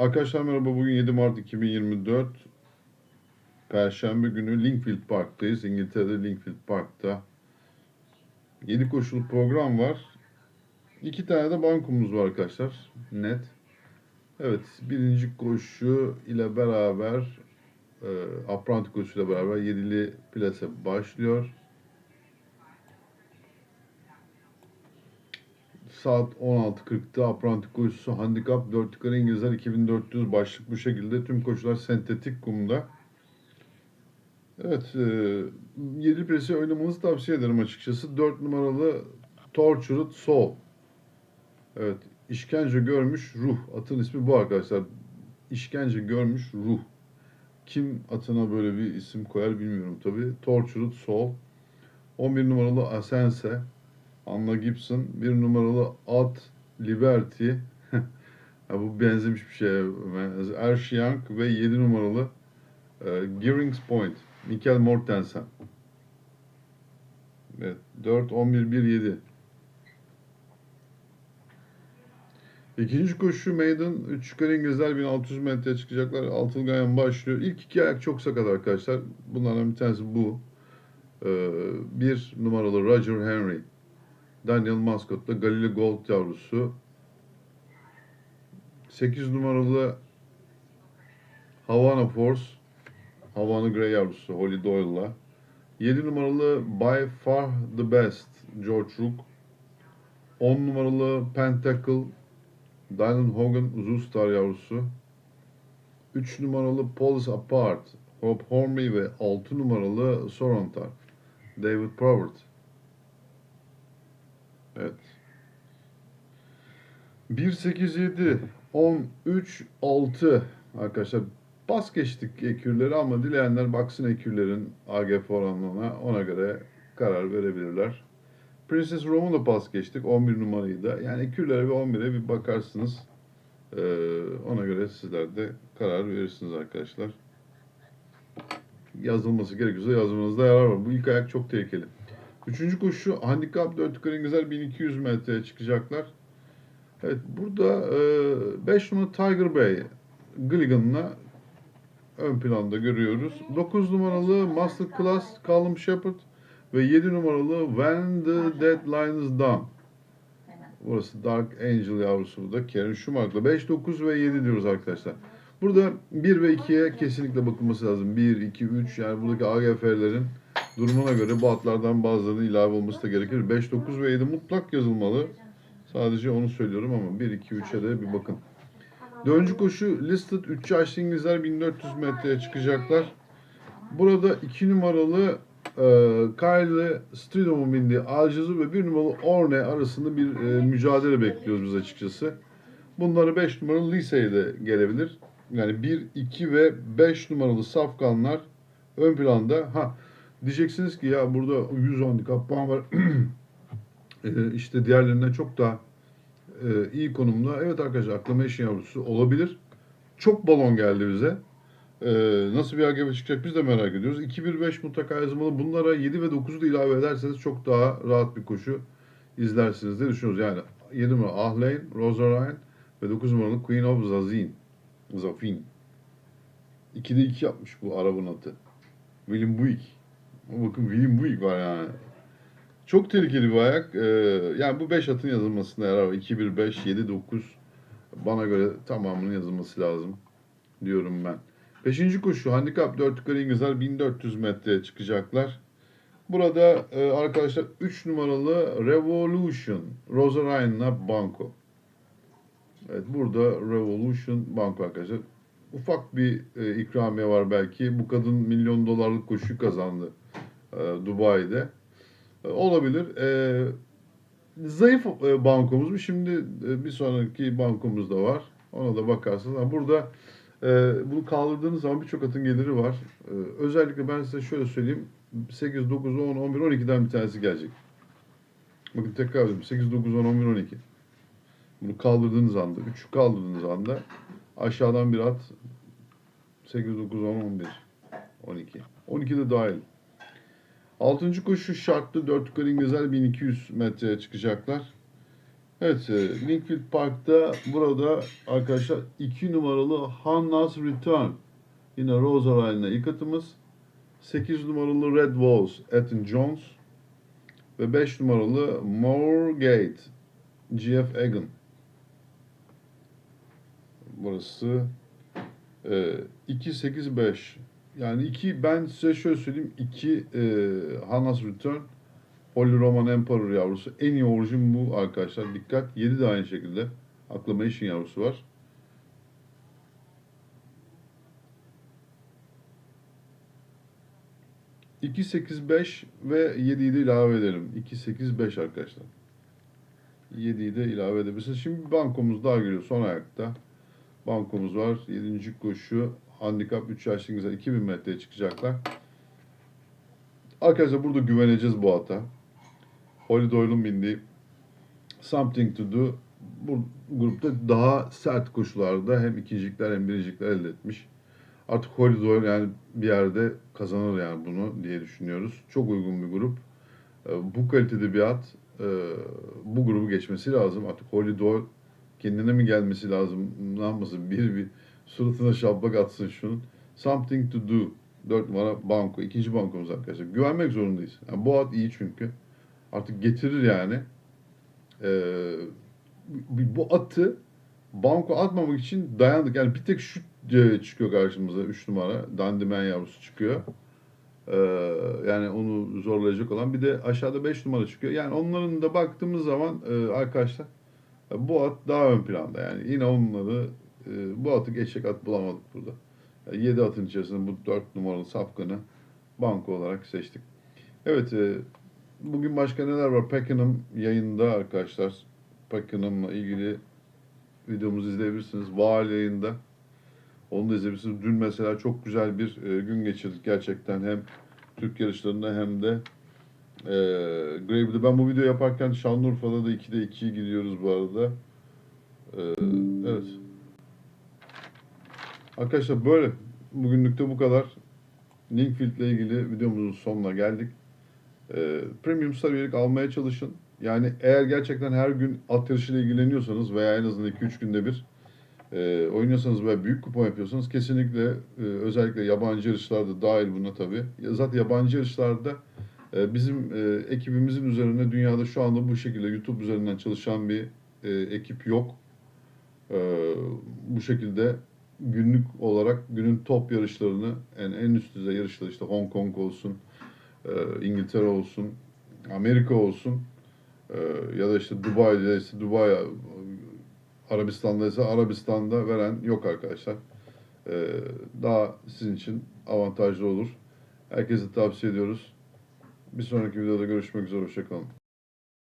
Arkadaşlar merhaba. Bugün 7 Mart 2024. Perşembe günü Linkfield Park'tayız. İngiltere'de Linkfield Park'ta. 7 koşulu program var. İki tane de bankomuz var arkadaşlar. Net. Evet. Birinci koşu ile beraber e, apranti koşuyla beraber 7'li plase başlıyor. Saat 16.40'da apranti koşusu handikap 4 yukarı İngilizler 2400 başlık bu şekilde tüm koşular sentetik kumda. Evet, e, 7 presi oynamanızı tavsiye ederim açıkçası. 4 numaralı Tortured Soul. Evet, işkence görmüş ruh. Atın ismi bu arkadaşlar. İşkence görmüş ruh. Kim atına böyle bir isim koyar bilmiyorum tabi. Tortured Soul. 11 numaralı Asense. Anna Gibson. Bir numaralı At Liberty. ha, bu benzemiş bir şey. Ersh Young ve 7 numaralı e, Gearings Point. Mikel Mortensen. Evet. 4, 11, 1, 7. İkinci koşu Maiden 3 yukarı İngilizler 1600 metreye çıkacaklar. Altılı Gayan başlıyor. İlk iki ayak çok sakat arkadaşlar. Bunlardan bir tanesi bu. Ee, bir numaralı Roger Henry. Daniel Mascot'la Galileo Gold yavrusu. 8 numaralı Havana Force. Havana Grey yavrusu Holly Doyle'la. 7 numaralı By Far The Best George Rook. 10 numaralı Pentacle Dylan Hogan uzun yavrusu. 3 numaralı Police Apart Hope Hornby ve 6 numaralı Sorontar David Probert. Evet. 1 8 7 13 6 arkadaşlar bas geçtik ekürleri ama dileyenler baksın ekürlerin AGF oranlarına ona göre karar verebilirler. Princess da pas geçtik 11 numarayı da. Yani ekürlere ve 11'e bir bakarsınız. Ee, ona göre sizler de karar verirsiniz arkadaşlar. Yazılması gerekiyorsa yazmanızda yarar var. Bu ilk ayak çok tehlikeli. Üçüncü koşu handikap 4 yukarı İngilizler 1200 metreye çıkacaklar. Evet burada 5 numara Tiger Bay Gilligan'la ön planda görüyoruz. 9 numaralı Master Class Callum Shepard ve 7 numaralı When the Deadline is Done. Burası Dark Angel yavrusu burada. Karen Schumacher'la 5, 9 ve 7 diyoruz arkadaşlar. Burada 1 ve 2'ye kesinlikle bakılması lazım. 1, 2, 3 yani buradaki AGF'lerin durumuna göre bu atlardan bazılarının ilave olması da gerekir. 5, 9 ve 7 mutlak yazılmalı. Sadece onu söylüyorum ama 1, 2, 3'e de bir bakın. Dördüncü koşu Listed 3 yaşlı İngilizler 1400 metreye çıkacaklar. Burada 2 numaralı e, Kyle Stridom'un bindiği Alcazı ve 1 numaralı Orne arasında bir e, mücadele bekliyoruz biz açıkçası. Bunları 5 numaralı liseye de gelebilir. Yani 1, 2 ve 5 numaralı safkanlar ön planda. Ha diyeceksiniz ki ya burada 100 handikap puan var. e, işte diğerlerinden çok daha e, iyi konumda. Evet arkadaşlar Acclamation yavrusu olabilir. Çok balon geldi bize. Ee, nasıl bir AGB çıkacak biz de merak ediyoruz. 2-1-5 mutlaka yazmalı. Bunlara 7 ve 9'u da ilave ederseniz çok daha rahat bir koşu izlersiniz diye düşünüyoruz. Yani 7 numara Ahlain, Rosarine ve 9 numaralı Queen of Zazin. Zafin. 2'de 2 yapmış bu arabanın atı. William Buick. Bakın William Buick var yani. Çok tehlikeli bir ayak. Ee, yani bu 5 atın yazılmasında yarar var. 2-1-5, 7-9 bana göre tamamının yazılması lazım diyorum ben. Beşinci koşu handikap 4 yukarı İngilizler 1400 metreye çıkacaklar. Burada e, arkadaşlar 3 numaralı Revolution Rosa Ryan'la Banco. Evet burada Revolution Banco arkadaşlar. Ufak bir e, ikramiye var belki. Bu kadın milyon dolarlık koşu kazandı e, Dubai'de. E, olabilir. E, zayıf e, bankomuz mu? Şimdi e, bir sonraki bankomuz da var. Ona da bakarsınız. Ama burada bunu kaldırdığınız zaman birçok atın geliri var. Özellikle ben size şöyle söyleyeyim. 8, 9, 10, 11, 12'den bir tanesi gelecek. Bakın tekrar ediyorum. 8, 9, 10, 11, 12. Bunu kaldırdığınız anda, 3'ü kaldırdığınız anda aşağıdan bir at 8, 9, 10, 11, 12. 12 de dahil. Altıncı koşu şartlı 4 yukarı İngilizler 1200 metreye çıkacaklar. Evet, e, Linkfield Park'ta burada arkadaşlar 2 numaralı Hannah's Return. Yine Rose Ryan'la ilk atımız. 8 numaralı Red Walls, Ethan Jones. Ve 5 numaralı Moorgate, GF Egan. Burası e, 2-8-5. Yani 2 ben size şöyle söyleyeyim 2 e, Hannah's Return Holy Roman Emperor yavrusu. En iyi orijin bu arkadaşlar. Dikkat. 7 de aynı şekilde. Acclamation yavrusu var. İki sekiz beş ve 7'yi de ilave edelim. 2 8 5 arkadaşlar. 7'yi de ilave edebilirsiniz. Şimdi bankomuz daha geliyor son ayakta. Bankomuz var. 7. koşu. Handikap 3 yaşlı güzel 2000 metreye çıkacaklar. Arkadaşlar burada güveneceğiz bu ata. Holly Doyle'un bindiği Something to Do bu grupta daha sert koşularda hem ikincilikler hem birincilikler elde etmiş. Artık Holly Doyle yani bir yerde kazanır yani bunu diye düşünüyoruz. Çok uygun bir grup. Ee, Bu kalitede bir at e, bu grubu geçmesi lazım. Artık Holly Doyle kendine mi gelmesi lazım? Ne yapmasın? Bir bir suratına şaplak atsın şunun. Something to do. 4 numara banko. ikinci bankomuz arkadaşlar. Güvenmek zorundayız. Yani bu at iyi çünkü. Artık getirir yani. Ee, bu- atı banko atmamak için dayandık. Yani bir tek şu e, çıkıyor karşımıza 3 numara. Dandimen yavrusu çıkıyor. Ee, yani onu zorlayacak olan. Bir de aşağıda 5 numara çıkıyor. Yani onların da baktığımız zaman e, arkadaşlar bu at daha ön planda. Yani yine onları e, bu atı geçecek at bulamadık burada. 7 atın içerisinde bu 4 numaralı safkanı banko olarak seçtik. Evet e, bugün başka neler var? Pakenham yayında arkadaşlar. Pakenham'la ilgili videomuzu izleyebilirsiniz. Vaal yayında. Onu da izleyebilirsiniz. Dün mesela çok güzel bir e, gün geçirdik gerçekten. Hem Türk yarışlarında hem de e, Gravel'de. Ben bu video yaparken Şanlıurfa'da da 2'de 2'ye gidiyoruz bu arada. E, evet. Arkadaşlar böyle. Bugünlük de bu kadar. Linkfield ile ilgili videomuzun sonuna geldik. E, Premium Star üyelik almaya çalışın. Yani eğer gerçekten her gün at yarışıyla ilgileniyorsanız veya en azından 2-3 günde bir e, oynuyorsanız veya büyük kupon yapıyorsanız kesinlikle e, özellikle yabancı yarışlarda dahil buna tabii. Zaten yabancı yarışlarda e, bizim e, ekibimizin üzerinde dünyada şu anda bu şekilde YouTube üzerinden çalışan bir e, ekip yok. E, bu şekilde günlük olarak günün top yarışlarını yani en üst düzey yarışlar işte Hong Kong olsun, e, İngiltere olsun, Amerika olsun e, ya da işte Dubai'de ise Dubai Arabistan'da ise Arabistan'da veren yok arkadaşlar. E, daha sizin için avantajlı olur. Herkese tavsiye ediyoruz. Bir sonraki videoda görüşmek üzere. Hoşçakalın.